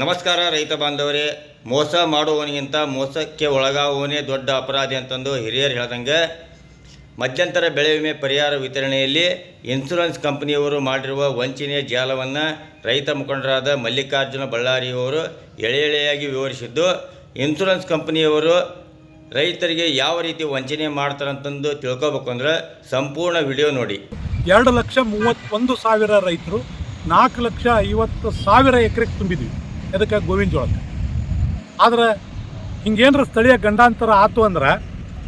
ನಮಸ್ಕಾರ ರೈತ ಬಾಂಧವರೇ. ಮೋಸ ಮಾಡುವವನಿಗಿಂತ ಮೋಸಕ್ಕೆ ಒಳಗಾಗುವವನೇ ದೊಡ್ಡ ಅಪರಾಧಿ ಅಂತಂದು ಹಿರಿಯರು ಹೇಳ್ದಂಗೆ, ಮಧ್ಯಂತರ ಬೆಳೆ ವಿಮೆ ಪರಿಹಾರ ವಿತರಣೆಯಲ್ಲಿ ಇನ್ಶೂರೆನ್ಸ್ ಕಂಪನಿಯವರು ಮಾಡಿರುವ ವಂಚನೆಯ ಜಾಲವನ್ನು ರೈತ ಮುಖಂಡರಾದ ಮಲ್ಲಿಕಾರ್ಜುನ ಬಳ್ಳಾರಿಯವರು ಎಳೆ ಎಳೆಯಾಗಿ ವಿವರಿಸಿದ್ದು ಇನ್ಶೂರೆನ್ಸ್ ಕಂಪನಿಯವರು ರೈತರಿಗೆ ಯಾವ ರೀತಿ ವಂಚನೆ ಮಾಡ್ತಾರಂತಂದು ತಿಳ್ಕೊಬೇಕು ಅಂದ್ರೆ ಸಂಪೂರ್ಣ ವಿಡಿಯೋ ನೋಡಿ. ಎರಡು ಲಕ್ಷ ಮೂವತ್ತೊಂದು ಸಾವಿರ ರೈತರು ನಾಲ್ಕು ಲಕ್ಷ ಐವತ್ತು ಸಾವಿರ ಎಕರೆಗೆ ತುಂಬಿದ್ವಿ. ಅದಕ್ಕೆ ಗೋವಿನ ಜೋಳಕ್ಕೆ ಆದ್ರೆ ಹಿಂಗೇನ್ರ ಸ್ಥಳೀಯ ಗಂಡಾಂತರ ಆತು ಅಂದ್ರೆ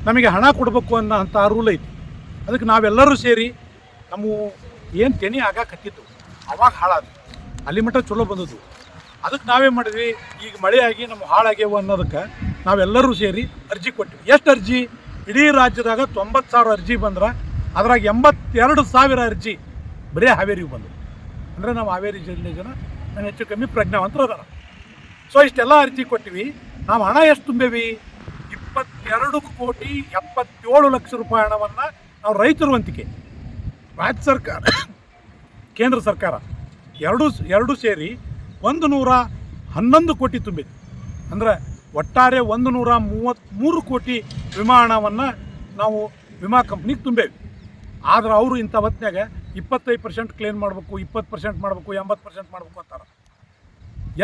ನಮಗೆ ಹಣ ಕೊಡಬೇಕು ಅನ್ನೋ ಅಂಥ ರೂಲ್ ಐತಿ. ಅದಕ್ಕೆ ನಾವೆಲ್ಲರೂ ಸೇರಿ ನಮ್ಮ ಏನು ತೆನಿ ಆಗಾಕತ್ತಿತ್ತು ಅವಾಗ ಹಾಳಾದ್ವಿ. ಅಲ್ಲಿ ಮಟ್ಟ ಚಲೋ ಬಂದದ್ದು. ಅದಕ್ಕೆ ನಾವೇ ಮಾಡಿದ್ವಿ, ಈಗ ಮಳೆ ಆಗಿ ನಮ್ಮ ಹಾಳಾಗ್ಯವು ಅನ್ನೋದಕ್ಕೆ ನಾವೆಲ್ಲರೂ ಸೇರಿ ಅರ್ಜಿ ಕೊಟ್ಟಿವಿ. ಎಷ್ಟು ಅರ್ಜಿ? ಇಡೀ ರಾಜ್ಯದಾಗ ತೊಂಬತ್ತು ಸಾವಿರ ಅರ್ಜಿ ಬಂದ್ರೆ ಅದ್ರಾಗ ಎಂಬತ್ತೆರಡು ಸಾವಿರ ಅರ್ಜಿ ಬರೀ ಹಾವೇರಿಗೆ ಬಂದವು. ಅಂದರೆ ನಾವು ಹಾವೇರಿ ಜಿಲ್ಲೆ ಜನ ನಾನು ಹೆಚ್ಚು ಕಮ್ಮಿ ಪ್ರಜ್ಞಾವಂತರು ಅದಾರ. ಸೊ ಇಷ್ಟೆಲ್ಲ ಅರ್ಜಿ ಕೊಟ್ಟಿವಿ. ನಾವು ಹಣ ಎಷ್ಟು ತುಂಬೇವಿ? ಇಪ್ಪತ್ತೆರಡು ಕೋಟಿ ಎಪ್ಪತ್ತೇಳು ಲಕ್ಷ ರೂಪಾಯಿ ಹಣವನ್ನು ನಾವು ರೈತರು ವಂತಿಕೆ ರಾಜ್ಯ ಸರ್ಕಾರ, ಕೇಂದ್ರ ಸರ್ಕಾರ ಎರಡು ಎರಡು ಸೇರಿ ಒಂದು ನೂರ ಹನ್ನೊಂದು ಕೋಟಿ ತುಂಬಿತ್ತು. ಅಂದರೆ ಒಟ್ಟಾರೆ ಒಂದು ನೂರ ಮೂವತ್ತ್ಮೂರು ಕೋಟಿ ವಿಮಾ ಹಣವನ್ನು ನಾವು ವಿಮಾ ಕಂಪ್ನಿಗೆ ತುಂಬೇವಿ. ಆದರೆ ಅವರು ಇಂಥ ಹೊತ್ತಿನಾಗ ಇಪ್ಪತ್ತೈದು ಪರ್ಸೆಂಟ್ ಕ್ಲೇಮ್ ಮಾಡಬೇಕು, ಇಪ್ಪತ್ತು ಪರ್ಸೆಂಟ್ ಮಾಡಬೇಕು, ಎಂಬತ್ತು ಪರ್ಸೆಂಟ್ ಮಾಡಬೇಕು ಅಂತಾರೆ.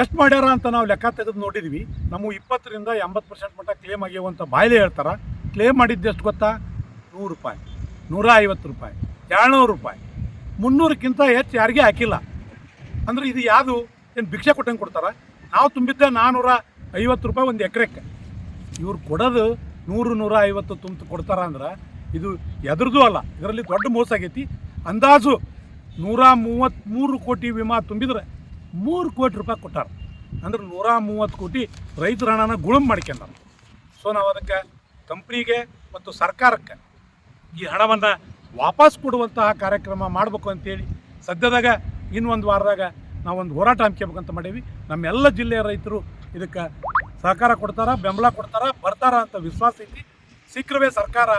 ಎಷ್ಟು ಮಾಡ್ಯಾರ ಅಂತ ನಾವು ಲೆಕ್ಕ ತೆಗೆದು ನೋಡಿದ್ವಿ. ನಮ್ಮ ಇಪ್ಪತ್ತರಿಂದ ಎಂಬತ್ತು ಪರ್ಸೆಂಟ್ ಮಟ್ಟ ಕ್ಲೇಮ್ ಆಗ್ಯಾವ ಅಂತ ಬಾಯ್ಲೆ ಹೇಳ್ತಾರೆ. ಕ್ಲೇಮ್ ಮಾಡಿದ್ದು ಎಷ್ಟು ಗೊತ್ತಾ? ನೂರು ರೂಪಾಯಿ ನೂರ ಐವತ್ತು ರೂಪಾಯಿ, ಎರಡುನೂರು ರೂಪಾಯಿ. ಮುನ್ನೂರಕ್ಕಿಂತ ಹೆಚ್ಚು ಯಾರಿಗೆ ಹಾಕಿಲ್ಲ. ಅಂದ್ರೆ ಇದು ಯಾವುದು? ಏನು ಭಿಕ್ಷೆ ಕೊಟ್ಟಂಗೆ ಕೊಡ್ತಾರೆ? ನಾವು ತುಂಬಿದ್ದೆ ನಾನ್ನೂರ ಐವತ್ತು ರೂಪಾಯಿ ಒಂದು ಎಕರೆಕ್ಕೆ. ಇವ್ರು ಕೊಡೋದು ನೂರು ನೂರ ಐವತ್ತು ತುಂಬ ಕೊಡ್ತಾರ ಅಂದ್ರೆ ಇದು ಎದ್ರದ್ದು ಅಲ್ಲ, ಇದರಲ್ಲಿ ದೊಡ್ಡ ಮೋಸ ಆಗೈತಿ. ಅಂದಾಜು ನೂರ ಮೂವತ್ತ್ಮೂರು ಕೋಟಿ ವಿಮಾ ತುಂಬಿದ್ರೆ ಮೂರು ಕೋಟಿ ರೂಪಾಯಿ ಕೊಟ್ಟಾರ. ಅಂದ್ರೆ ನೂರ ಮೂವತ್ತು ಕೋಟಿ ರೈತರ ಹಣನ ಗುಳುಮ್ ಮಾಡ್ಕೊಂಡಾರ. ಸೊ ನಾವು ಅದಕ್ಕೆ ಕಂಪ್ನಿಗೆ ಮತ್ತು ಸರ್ಕಾರಕ್ಕೆ ಈ ಹಣವನ್ನು ವಾಪಸ್ ಕೊಡುವಂತಹ ಕಾರ್ಯಕ್ರಮ ಮಾಡಬೇಕು ಅಂತೇಳಿ ಸದ್ಯದಾಗ ಇನ್ನೊಂದು ವಾರದಾಗ ನಾವೊಂದು ಹೋರಾಟ ಹಂಚ್ಕೋಬೇಕಂತ ಮಾಡೀವಿ. ನಮ್ಮೆಲ್ಲ ಜಿಲ್ಲೆಯ ರೈತರು ಇದಕ್ಕೆ ಸಹಕಾರ ಕೊಡ್ತಾರ, ಬೆಂಬಲ ಕೊಡ್ತಾರ, ಬರ್ತಾರ ಅಂತ ವಿಶ್ವಾಸ ಐತಿ ಶೀಘ್ರವೇ ಸರ್ಕಾರ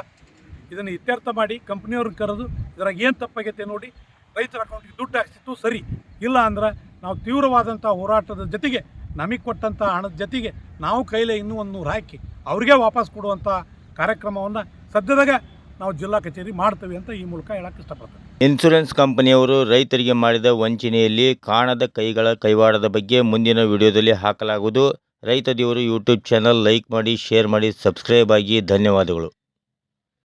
ಇದನ್ನು ಇತ್ಯರ್ಥ ಮಾಡಿ ಕಂಪ್ನಿಯವ್ರನ್ನ ಕರೆದು ಇದ್ರಾಗ ಏನು ತಪ್ಪಾಗೈತೆ ನೋಡಿ, ರೈತರ ಅಕೌಂಟಿಗೆ ದುಡ್ಡು ಹಾಕ್ಸಿತ್ತು ಸರಿ. ಇಲ್ಲ ಅಂದ್ರೆ ನಾವು ತೀವ್ರವಾದಂಥ ಹೋರಾಟದ ಜೊತೆಗೆ ನಮಗೆ ಕೊಟ್ಟಂಥ ಹಣದ ಜೊತೆಗೆ ನಾವು ಕೈಲೇ ಇನ್ನೂ ಒಂದು ನೂರು ಹಾಕಿ ಅವ್ರಿಗೆ ವಾಪಸ್ ಕೊಡುವಂಥ ಕಾರ್ಯಕ್ರಮವನ್ನು ಸದ್ಯದಾಗ ನಾವು ಜಿಲ್ಲಾ ಕಚೇರಿ ಮಾಡ್ತೇವೆ ಅಂತ ಈ ಮೂಲಕ ಹೇಳಕ್ಕೆ ಇಷ್ಟಪಡ್ತೇವೆ ಇನ್ಶೂರೆನ್ಸ್ ಕಂಪನಿಯವರು ರೈತರಿಗೆ ಮಾಡಿದ ವಂಚನೆಯಲ್ಲಿ ಕಾಣದ ಕೈಗಳ ಕೈವಾಡದ ಬಗ್ಗೆ ಮುಂದಿನ ವಿಡಿಯೋದಲ್ಲಿ ಹಾಕಲಾಗುವುದು. ರೈತ ದೇವರು ಯೂಟ್ಯೂಬ್ ಚಾನಲ್ ಲೈಕ್ ಮಾಡಿ, ಶೇರ್ ಮಾಡಿ, ಸಬ್ಸ್ಕ್ರೈಬ್ ಆಗಿ ಧನ್ಯವಾದಗಳು.